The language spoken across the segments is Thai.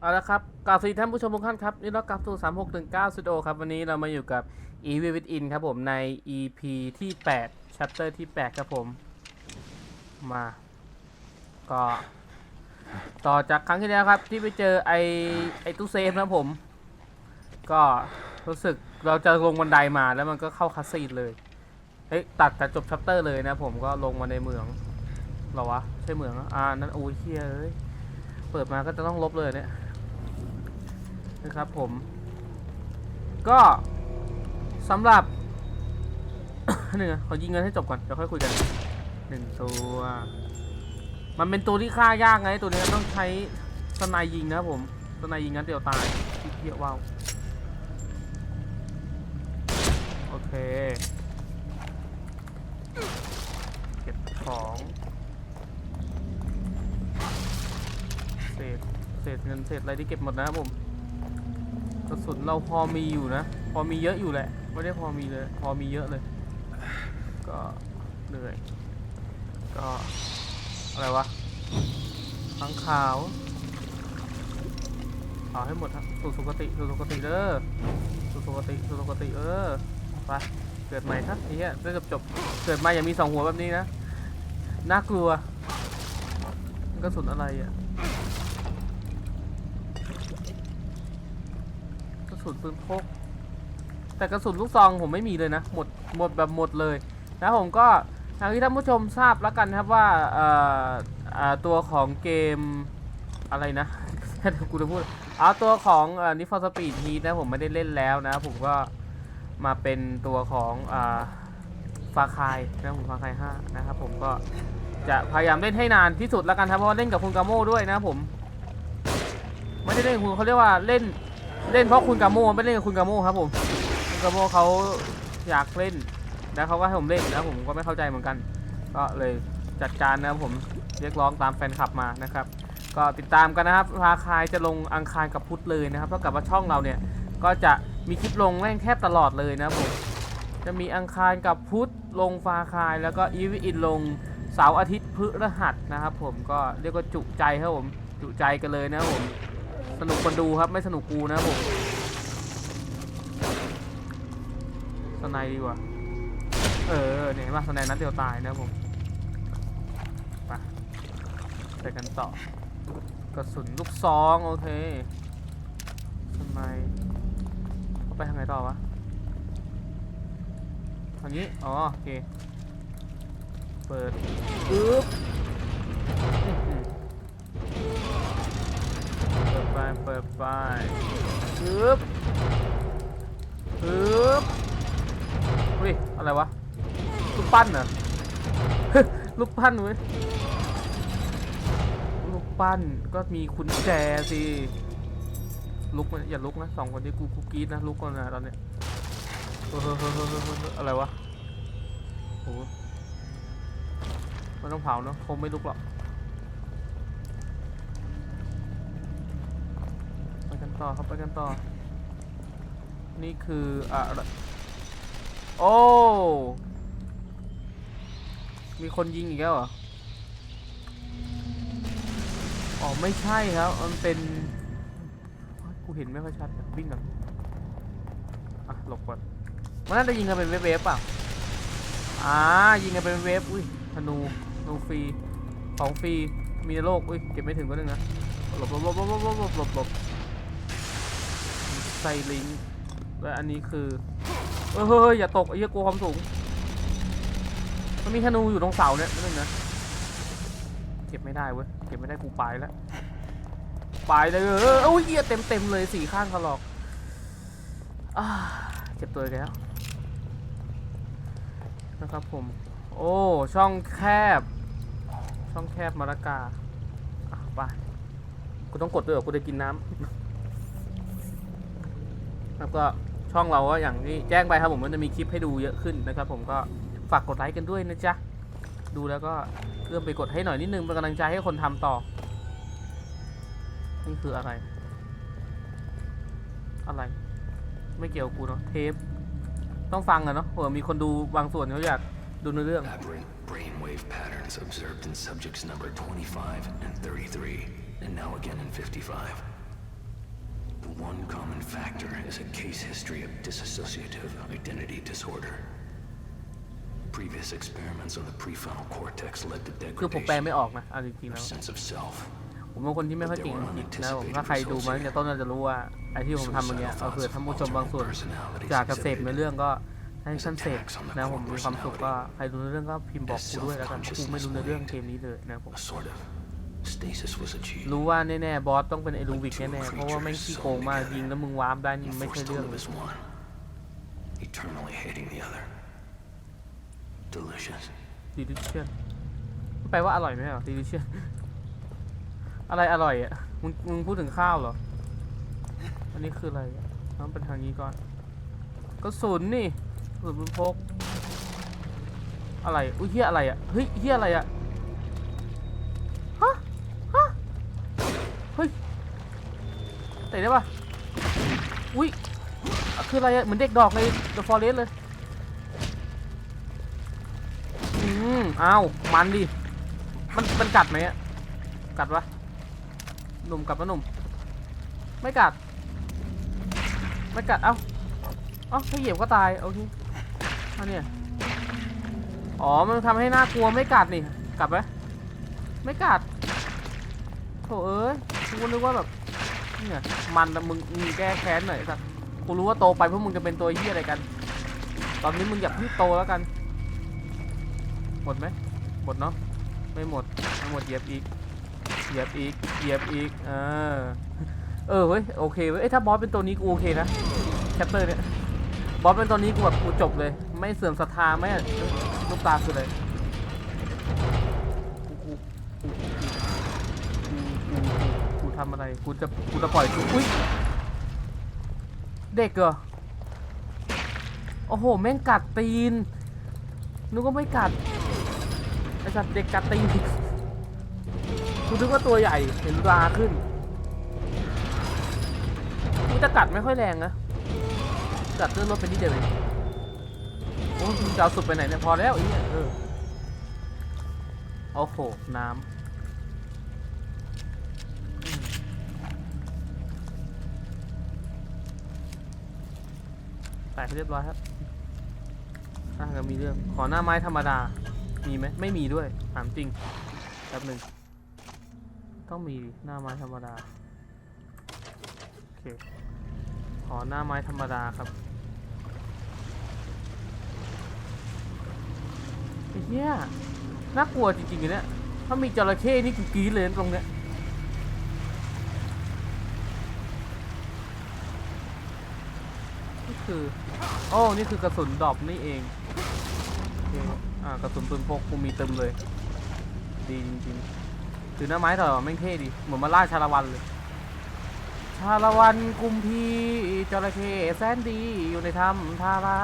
เอาละครับกล่าวสวัสดีท่านผู้ชมทุกท่านครับนี่เรากลับสู่3619 Studio ครับ วันนี้เรามาอยู่กับ e v with in ครับผมใน EP ที่8 chapter ที่8ครับผม มา ก็ ต่อจากครั้งที่แล้วครับ ที่ไปเจอไอไอตู้เซฟนะผม ก็รู้สึกเราจะลงบันไดมาแล้วมันก็เข้าคัสซีนเลยเฮ้ยตัดแต่จบชัปเตอร์เลยนะผมก็ลงมาในเมืองหรอวะ ใช่เมืองออ่านั่นโอ้ยเฮียเอ้ยเปิดมาก็จะต้องลบเลยเนี่ย นะครับผม ก็สำหรับหนึ่งขอยิงเงินให้จบก่อนเดี๋ยวค่อยคุยกันหนึ่งตัวมันเป็นตัวที่ฆ่ายากไงตัวนี้ต้องใช้สไนยิงนะผมสไนยิงงั้นเดียวตายที่เที่ยวว้าวโอเคเก็บของเศษเศษเงินเศษอะไรที่เก็บหมดนะผม กระสุนเราพอมีอยู่นะ พอมีเยอะอยู่แหละ ไม่ได้พอมีเลย พอมีเยอะเลย ก็เหนื่อย ก็อะไรวะข้างขาวเอาให้หมดครับสู่สุคติสู่สุคติเด้อสู่สุคติสู่สุคติเออไปเกิดใหม่ครับไอ้เหี้ยได้จบจบเกิดมาอย่ามีสองหัวแบบนี้นะ น่ากลัวกระสุนอะไรอะ กระ สุนปืนพก แต่กระสุนลูกซองผมไม่มีเลยนะ หมดหมดแบบหมดเลยนะผมก็ทางที่ท่านผู้ชมทราบแล้วกันนะครับว่าเอ่ออ่าตัวของเกมอะไรนะกูจะพูดเอาตัวของนิฟอร์สปีดฮีทนะผมไม่ได้เล่นแล้วนะ ผมก็มาเป็นตัวของฟาคายนะผมฟาคายห้านะครับผมก็จะพยายามเล่นให้นานที่สุดแล้วกันครับเพราะว่าเล่นกับคุณกาโม่ด้วยนะผม ไม่ได้เล่นคุณเขาเรียกว่าเล่น เล่นเพราะคุณกาโมไม่เล่นกับคุณกาโมครับผมคุณกาโมเขาอยากเล่นแล้วเขาก็ให้ผมเล่นแล้วผมก็ไม่เข้าใจเหมือนกัน ก็เลยจัดการนะครับผมเรียกร้องตามแฟนคลับมานะครับ ก็ติดตามกันนะครับพาคายจะลงอังคารกับพุธเลยนะครับเท่ากับว่าช่องเราเนี่ยก็จะมีคลิปลงแม่งแทบตลอดเลยนะผมจะมีอังคารกับพุธลงฟาคาย แล้วก็อีวิอินลงเสาร์อาทิตย์พฤหัสนะครับผมก็เรียกว่าจุใจครับผมจุใจกันเลยนะครับผม สนุกคนดูครับไม่สนุกกูนะผมสไนด์ดีกว่า เออเนี่ยเห็นป่ะสไนด์นัดเดียวตายนะผมไปไปกันต่อกระสุนลูกซองโอเคสไนเขาไปทางไหนต่อวะทางนี้อ๋อโอเค เปิดอึ๊บ อื้อหือเปิดไปปึ๊บปึ๊บอุ้ยอะไรวะลูกปั้นเหรอลูกปั้นเว้ยลูกปั้นก็มีคุญแจสิลุกมันอย่าลุกนะสองคนนี้กูกูกรีดนะลุกก่อนนะตอนเนี้ยเฮ้ยเฮ้ยเฮ้ยเฮ้ยเฮ้ยเฮ้ยอะไรวะโหไม่ต้องเผาเนอะคงไม่ลุกหรอก ต่อครับไปกันต่อ นี่คืออะไรโอ้ มีคนยิงอีกแล้วเหรอ อ๋อ ไม่ใช่ครับ มันเป็น กูเห็นไม่ค่อยชัดวิ่งก่อนอะ หลบก่อนมันน่าจะยิงกันเป็นเวฟเวฟเปล่าอ่า ยิงกันเป็นเวฟ อุ้ย ธนูธนูฟรี ของฟรี มีในโลก อุ้ย เก็บไม่ถึงก็นึงนะ หลบหลบหลบหลบหลบหลบหลบ หลบใส่ลิงและอันนี้คือเฮ้ยเฮ้ยอย่าตกไอ้เหี้ยกลัวความสูง มันมีธนูอยู่ตรงเสาเนี่ยนิดนึงนะเก็บไม่ได้เว้ยเก็บไม่ได้กูไปแล้วไปเลยเออโอ้ยเหี้ยเต็มเต็มเลยสี่ข้างเขาหรอกอเจ็บตัวแล้วนะครับผม โอ้ช่องแคบ ช่องแคบมาละกาอะไปกูต้องกดด้วยเหรอกูจะกินน้ำ แล้วก็ช่องเราก็อย่างที่แจ้งไปครับผมมันจะมีคลิปให้ดูเยอะขึ้นนะครับ ผมก็ฝากกดไลค์กันด้วยนะจ๊ะดูแล้วก็เริ่มไปกดให้หน่อยนิดนึงเป็นกำลังใจให้คนทำต่อนี่คืออะไร อะไร ไม่เกี่ยวกูเนาะเทป ต้องฟังอะเนาะเผื่อมีคนดูบางส่วนเขาอยากดูในอเรื่อง Aberrant brainwave patterns observed in subjects number 25 and 33, and now again in 55. The one common factor is a case history of dissociative identity disorder. Previous experiments on the prefrontal cortex led to คือผมแปล degradation ไม่ออกนะเอาจริงๆ of แล้ว sense of self. ผมเป็นคนที่ไม่ค่อยเก่งอังกฤษนะผมถ้าใครดูมาตั้งแต่ต้นน่าจะรู้ว่าไอ้ที่ผมทำอย่างเงี้ยเอาเผื่อท่านผู้ชมบางส่วน จากกระเสพในเรื่องก็ให้ฉันเสพนะผมมีความสุขก็ใครดูในเรื่องก็พิมพ์บอกกูด้วยแล้วกันกูไม่รู้ในเรื่องเกมนี้เลยนะผม A sort of stasis was achieved. รู้ว่าแน่ๆบอสต้องเป็นไอลูวิกแน่ๆเพราะว่าแม่งขี้โกงมากยิงแล้วมึงวาร์ปได้นี่ไม่ Forced ใช่ to เรื่อง live เลย as one, eternally hating the other. Delicious. delicious แปลว่าอร่อยไหมเหรอ delicious อะไรอร่อยอะมึงมึงพูดถึงข้าวเหรอ อันนี้คืออะไรอะต้องเป็นทางนี้ก่อนกระสุนนี่กระสุนปืนพกอะไรอุ้ยเฮียอะไรอะเฮ้ยเฮียอะไรอะ เฮ้ยเตะได้ปะอุ้ยคืออะไรเหมือนเด็กดอกใน The Forest เลยอืมอ้าวมันดิมันมันกัดไหมอะกัดปะหนุ่มกัดปะหนุ่ม ไม่กัด ไม่กัด เอ้าเอ้าถ้าเหยียบก็ตาย โอเคอันเนี้ยอ๋อ มันทำให้น่ากลัวไม่กัดนี่ กัดไหมไม่กัดโถเอ้ย กูนึกว่าแบบเนี่ยมันนะมึงมึงแก้แค้นหน่อยสักกูรู้ว่าโตไปพวกมึงจะเป็นตัวเหี้ยอะไรกัน ตอนนี้มึงอย่าเพิ่งโตแล้วกัน หมดไหมหมดเนาะไม่หมดไม่หมดเหยียบอีกเหยียบอีกเหยียบอีกเออเออเว้ยโอเคเว้ยเอ้ยถ้าบอสเป็นตัวนี้กูโอเคนะแคปเตอร์เนี่ยบอสเป็นตัวนี้กูแบบกูจบเลย ไม่เสื่อมศรัทธาไม่ลูกตาคืออะไรกูกูกูกูกูกูกู ทำอะไรกูจะกูจะปล่อยอุ้ยเด็กเหรอโอ้โหแม่งกัดตีนนึกว่าไม่กัดไอสัตว์เด็กกัดตีนกูนึกว่าตัวใหญ่เห็นราขึ้นกูจะกัดไม่ค่อยแรงนะกัดเลื่อนรถเป็นที่เดียวเองโอ้ยจะเอาสุดไปไหนเนี่ยพอแล้วอ้เนี่ยเออโอ้โหน้ำ แตกเรียบร้อยครับอะก็มีเรื่อง ขอหน้าไม้ธรรมดา มีไหมไม่มีด้วย ถามจริงแป๊บหนึ่ง ต้องมีหน้าไม้ธรรมดา โอเค ขอหน้าไม้ธรรมดาครับไอ้เหี้ยน่ากลัวจริงๆเลยเนี่ย ถ้ามีจระเข้นี่กูกรี๊ดเลยตรงเนี้ย คือ โอ้นี่คือกระสุนดรอปนี่เองโอเคอ่ากระสุนปืนพกกูมีเต็มเลย ดีจริงๆถือหน้าไม้ต่อแม่งเท่ดีเหมือนมาล่าชาละวันเลย ชาละวันกุมพีจระเข้แสนดีอยู่ในถ้ำทารา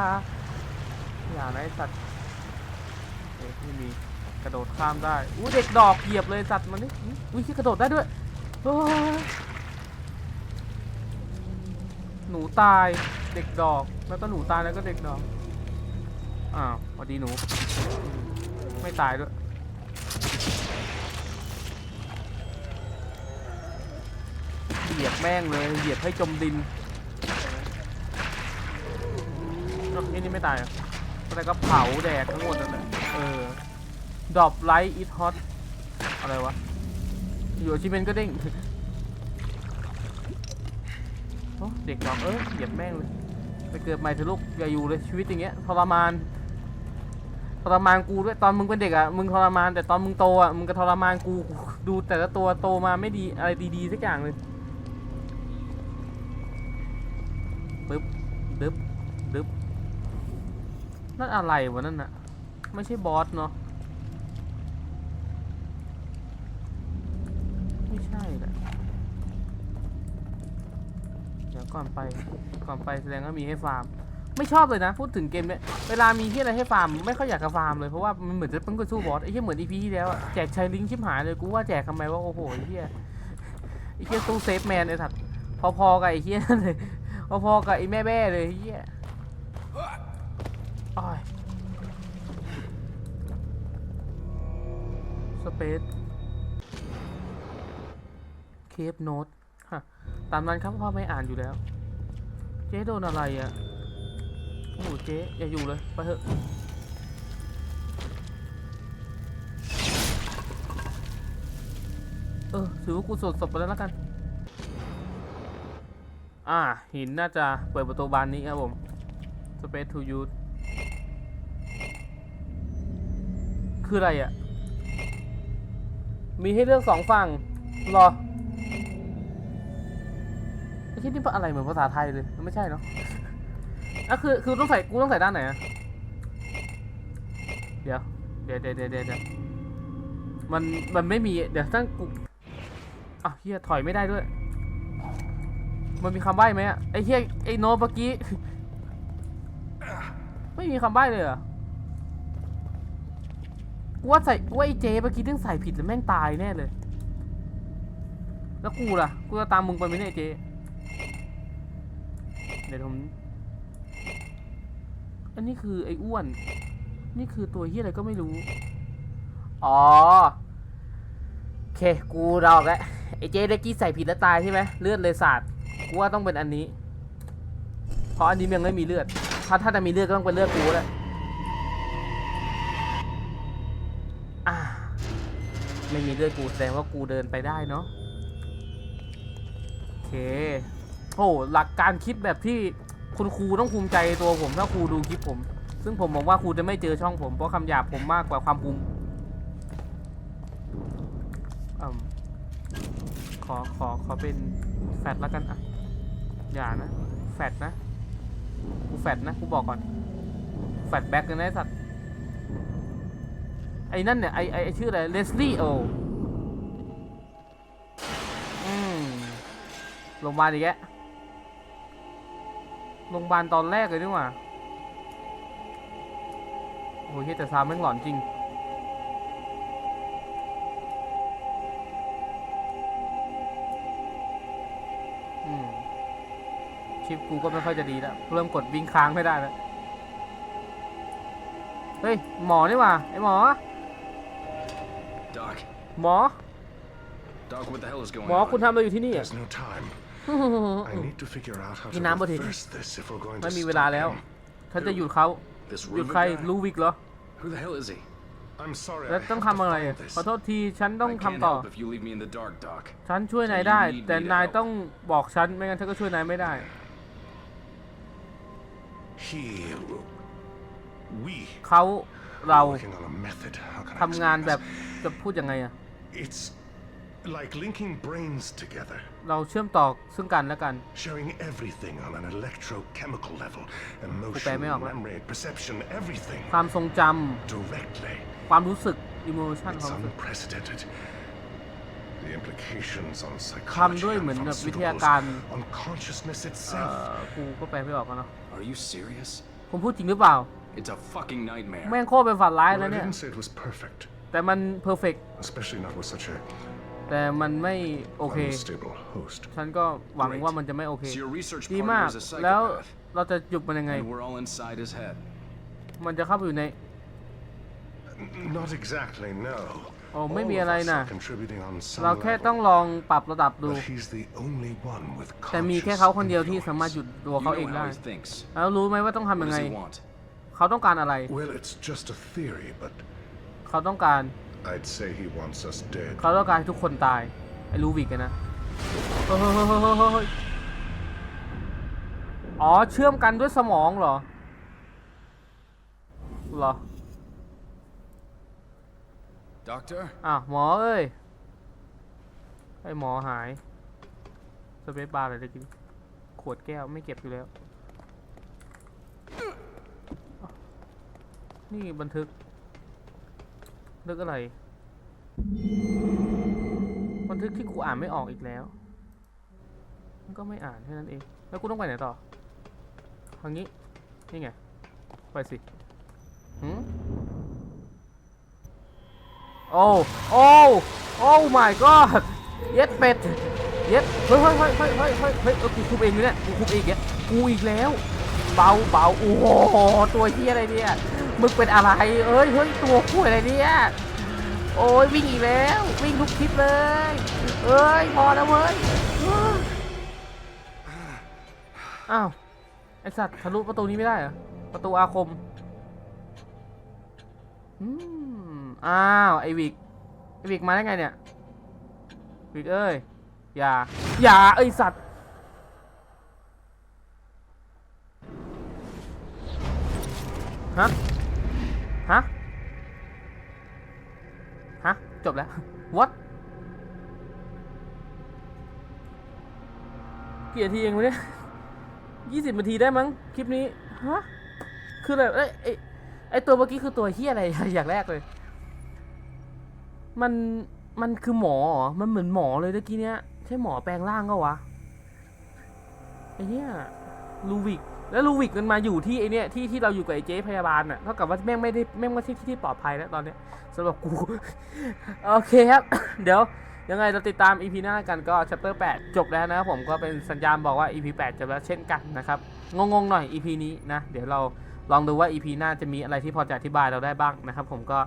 อย่านะไอ้สัตว์เอ้ยไม่มีกระโดดข้ามได้อู้เด็กดอกเหยียบเลยสัตว์มันนี่อุ้ยกระโดดได้ด้วยหนูตาย เด็กดอก แล้วก็หนูตายแล้วก็เด็กดอก อ้าวสวัสดีหนู ไม่ตายด้วย เหยียบแม่งเลย เหยียบให้จมดินเอ้านี่นี่ไม่ตายอะแต่ก็เผาแดกทั้งหมดนั่นแหละเออดรอปไลท์อิทฮอตอะไรวะ อยู่ชิเมนก็เด้งโอ้เด็กดอกเออเหยียบแม่งเลย ไปเกิดใหม่เถอะลูกอย่าอยู่เลยชีวิตอย่างเงี้ยทรมานทรมานกูด้วยตอนมึงเป็นเด็กอะมึงทรมานแต่ตอนมึงโตอะมึงก็ทรมานกูดูแต่ละตัวโตมาไม่ดีอะไรดีๆสักอย่างเลยปึ๊บดึบดึบนั่นอะไรวะนั่นน่ะไม่ใช่บอสเนาะไม่ใช่แหละี๋ยวก่อนไปก่อนไปแสดงว่ามีให้ฟาร์ม ไม่ชอบเลยนะ พูดถึงเกมเนี้ยเวลามีที่อะไรให้ฟาร์มไม่ค่อยอยากจะฟาร์มเลยเพราะว่ามันเหมือนจะเพิ่งไปสู้บอสไอ้เหี้ยเหมือนอีพีที่แล้วอะแจกชายลิงชิบหายเลยกูว่าแจกทำไมว่าโอ้โหไอ้เหี้ยไอ้เหี้ยตู้เซฟแมนไอ้สัตว์พอๆกับไอ้เหี้ยนั่นเลยพอๆกับไอ้แม่แบ้เลยไอ้เหี้ยอ้อยสเปซเคฟโนต ฮะตามนั้นครับพ่อไม่อ่านอยู่แล้ว เจ๊โดนอะไรอะ่ะโอ้โหเจ๊อย่าอยู่เลย ไปเถอะเออถือว่ากูสดศพไปแล้วล้วกัน อ่า หินน่าจะเปิดประตูบานนี้ครับผม Space to use คืออะไรอะ่ะ มีให้เลือกสองฝั่ง รอ ไอ้ที่นี่อะไรเหมือนภาษาไทยเลยมันไม่ใช่เนาะอะคือคือต้องใส่กูต้องใส่ด้านไหนอะเดี๋ยวเดี๋ยวเดี๋ยวเดี๋ยวเดี๋ยวมันมันไม่มีเดี๋ยวตั้งกูอะเฮียถอยไม่ได้ด้วย มันมีคำใบ้ไหมอะไอ้เฮียไอ้โนเมื่อกี้ไม่มีคำใบ้เลยเหรอกูว่าใส่กูว่าไอ้เจเมื่อกี้ต้องใส่ผิดแล้วแม่งตายแน่เลย แล้วกูล่ะ กูจะตามมึงไปไหมเนี่ยไอเจเดี๋ยวผม อันนี้คือไอ้อ้วน นี่คือตัวเฮียอะไรก็ไม่รู้ อ๋อโอเค กูเดาออกแล้วไอ้เจเมื่อกี้ใส่ผิดแล้วตายใช่ไหมเลือดเลยสาดกูว่าต้องเป็นอันนี้ เพราะอันนี้มันยังไม่มีเลือด ถ้าถ้าจะมีเลือดก็ต้องเป็นเลือดกูแหละอ่าไม่มีเลือดกูแสดงว่ากูเดินไปได้เนาะโอเค โอ้หลักการคิดแบบที่คุณครูต้องภูมิใจตัวผมถ้าครูดูคลิปผม ซึ่งผมบอกว่าครูจะไม่เจอช่องผมเพราะคำหยาบผมมากกว่าความภูมิอืมขอขอขอเป็นแฟดแล้วกันอะอย่านะแฟดนะกูแฟดนะกูบอกก่อนแฟดแบ็กเลยนะไอสัตว์ไอ้นั่นเนี่ยไอ้ไอ้ไอชื่ออะไรเลสลี่โออืมโรงพยาอีกแก โรงพยาบาลตอนแรกเลยนี่หว่าโอ้ยเหี้ยแต่ซาวด์แม่งหลอนจริง อืมชิปกูก็ไม่ค่อยจะดีแล้ว เริ่มกดวิ่งค้างไม่ได้แล้ว เฮ้ย หมอนี่หว่า ไอหมอ Doc, หมอ Doc, what the hell is going หมอ on? คุณทำอะไรอยู่ที่นี่อะ There's no time. I need to figure out how to Cái nám bơ thịt. reverse this if we're going to ไม่มีเวลา stop แล้ว him. ฉันจะหยุดเขา This หยุด Rubik ใคร guy? ลูวิกเหรอ Who the hell is he? I'm sorry. แล้ว I ต้อง have ทำ to อะไร find อะ this. ขอโทษทีฉันต้อง I ทำ can't ต่อ help if you leave me in the dark, Doc. ฉันช่วยนายได้แต่นายต้องบอกฉันไม่งั้นฉันก็ช่วยนายไม่ได้ He, we เขาเรา are working on a method. How can I ทำงาน explain แบบ this? จะพูดยังไงอะ It's like linking brains together, เราเชื่อมต่อซึ่งกันและกัน sharing everything on an electrochemical level, แปล emotion, ไม่ออกแล้ว memory, perception, everything ความทรงจ directly. ำความรู้สึก emotion ค It's วามรู้สึก unprecedented. The implications on ทำด้วย psychology เหมือน and แบบวิทยาการ pharmaceuticals, on consciousness เอ่ itself. อกูก็แปลไม่ออกอะเนาะ Are you serious? ผมพูดจริงหรือเปล่า It's a fucking nightmare. แม่งโคตรเป็นฝันร้าย Well, แล้ว I เนี่ย didn't say it was perfect, แต่มันเพอร์เฟก especially not with such a แต่มันไม่โอเค unstable host. ฉันก็หวังว่ามันจะไม่โอเค So your research ดี partner มาก is a แล้ว psychopath, เราจะหยุดมันยังไง and we're all inside his head. มันจะเข้าไปอยู่ใน Not exactly, no. โอ้ไม่ All มี of อะไร us นะ are contributing on some เราแค่ level, ต้องลองปรับระดับดู but he's the only one with แต่มีแค่ conscious เขาคนเดียวที่สามารถหยุด influence. ตัว You เขาเอง know ได้ how he thinks. แล้วรู้ไหมว่าต้องทำ What ยังไง does he want? เขาต้องการอะไร Well, it's just a theory, but เขาต้องการ I'd say he wants us dead. เขาต้องการให้ทุกคนตายไอ้ลูวิกอะนะเฮ้ยอ๋อเชื่อมกันด้วยสมองเหรอเหรอ Doctor? อะหมอเอ้ยไอหมอหายสเปซบาร์อะไรตะกี้ขวดแก้วไม่เก็บอยู่แล้ว นี่บันทึก บันทึกอะไร บันทึกที่กูอ่านไม่ออกอีกแล้ว มันก็ไม่อ่านแค่นั้นเอง แล้วกูต้องไปไหนต่อ ทางนี้ นี่ไง ไปสิหืมโอ้โอ้โอ้ my god เย็ดเป็ด เย็ด เฮ้ยเฮ้ยเฮ้ยเฮ้ยเฮ้ยเฮ้ยเฮ้ยเออกูคุบเองอยู่เนี่ย กูคุบเองเนี่ยกูอีกแล้ว เบาเบาโอ้โห ตัวเฮียอะไรเนี่ย มึงเป็นอะไร เอ้ยเฮ้ยตัวคู่อะไรเนี่ย โอ้ยวิ่งอีกแล้ว วิ่งทุกคลิปเลย เอ้ยพอแล้วเว้ยเอ้ยอ้าวไอสัตว์ทะลุประตูนี้ไม่ได้เหรอประตูอาคมอืมอ้าวไอวิกไอวิกมาได้ไงเนี่ยวิกเอ้ยอย่าอย่าไอสัตว์ฮะ ฮะ ฮะ จบแล้ว what กี่นาทีเองวะเนี่ยยี่สิบนาทีได้มั้ง คลิปนี้ ฮะ คืออะไร เอ้ยไอไอตัวเมื่อกี้คือตัวเฮียอะไรอย่างแรกเลย มัน มันคือหมอหรอ มันเหมือนหมอเลยเมื่อกี้เนี้ย ใช่หมอแปลงร่างก็วะไอเนี้ย ลูวิกแล้วลูวิกมันมาอยู่ที่ไอเนี้ยที่ที่เราอยู่กับไอเจ๊พยาบาลน่ะเท่ากับว่าแม่งไม่ได้แม่งไม่ใช่ที่ที่ปลอดภัยแล้วตอนเนี้ยสำหรับกู โอเคครับ เดี๋ยวยังไงเราติดตาม EP หน้ากันก็ chapter 8 จบแล้วนะครับผมก็เป็นสัญญาณบอกว่า EP 8จบแล้วเช่นกันนะครับ งงๆหน่อย EP นี้นะ เดี๋ยวเราลองดูว่า EP หน้าจะมีอะไรที่พอจะอธิบายเราได้บ้างนะครับผมก็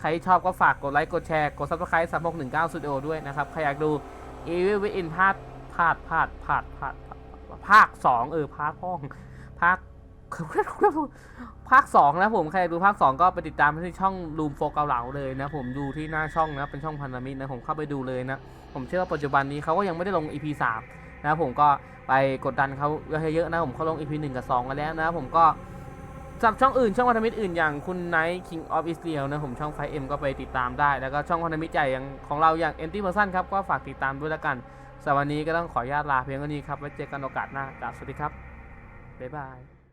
ใครที่ชอบก็ฝากกดไลค์กดแชร์กด subscribe 3619 Studio ด้วยนะครับ ใครอยากดู Evil Within ภาคภาคภาคภาคภาค ภาคสองเออภาคห้องภาคภาค2นะผมใครดูภาค2ก็ไปติดตามที่ช่องรูมโฟเกาเหลาเลยนะผมดูที่หน้าช่องนะเป็นช่องพันธมิตรนะผมเข้าไปดูเลยนะ ผมเชื่อว่าปัจจุบันนี้เขาก็ยังไม่ได้ลง EP 3นะผมก็ไปกดดันเขาเยอะๆนะผมเขาลง EP 1กับ2กันแล้วนะผมก็สำหรับช่องอื่นช่องพันธมิตรอื่นอย่างคุณไนท์ King of Israel นะผมช่องไฟเอ็มก็ไปติดตามได้ แล้วก็ช่องพันธมิตรใหญ่อย่างของเราอย่าง Empty Person ครับก็ฝากติดตามด้วยล้วกัน สำหรับวันนี้ก็ต้องขออนุญาตลาเพียงเท่านี้ครับ ไว้เจอกันโอกาสหน้ากราสวัสดีครับ บ๊ายบาย